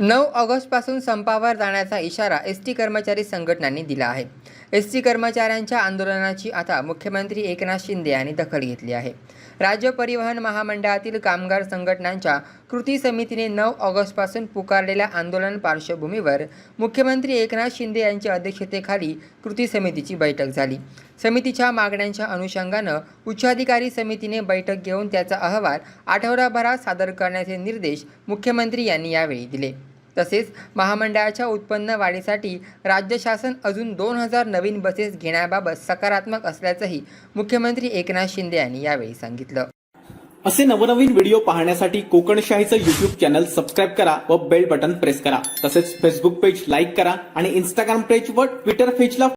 नऊ ऑगस्टपासून संपावर जाण्याचा इशारा एस टी कर्मचारी संघटनांनी दिला आहे. एस टी कर्मचाऱ्यांच्या आंदोलनाची आता मुख्यमंत्री एकनाथ शिंदे यांनी दखल घेतली आहे. राज्य परिवहन महामंडळातील कामगार संघटनांच्या कृती समितीने नऊ ऑगस्टपासून पुकारलेल्या आंदोलन पार्श्वभूमीवर मुख्यमंत्री एकनाथ शिंदे यांच्या अध्यक्षतेखाली कृती समितीची बैठक झाली. समितीच्या मागण्यांच्या अनुषंगानं उच्चाधिकारी समितीने बैठक घेऊन त्याचा अहवाल आठवडाभरात सादर करण्याचे निर्देश मुख्यमंत्री यांनी यावेळी दिले. तसेच महामंडळाच्या उत्पन्न वाढीसाठी राज्य शासन अजून दोन हजार नवीन बसेस घेण्याबाबत सकारात्मक असल्याचंही मुख्यमंत्री एकनाथ शिंदे यांनी यावेळी सांगितलं. असे नवनवीन व्हिडिओ पाहण्यासाठी कोकणशाहीचं युट्यूब चॅनल सबस्क्राईब करा व बेल बटन प्रेस करा. तसेच फेसबुक पेज लाईक करा आणि इंस्टाग्राम पेज व ट्विटर पेजला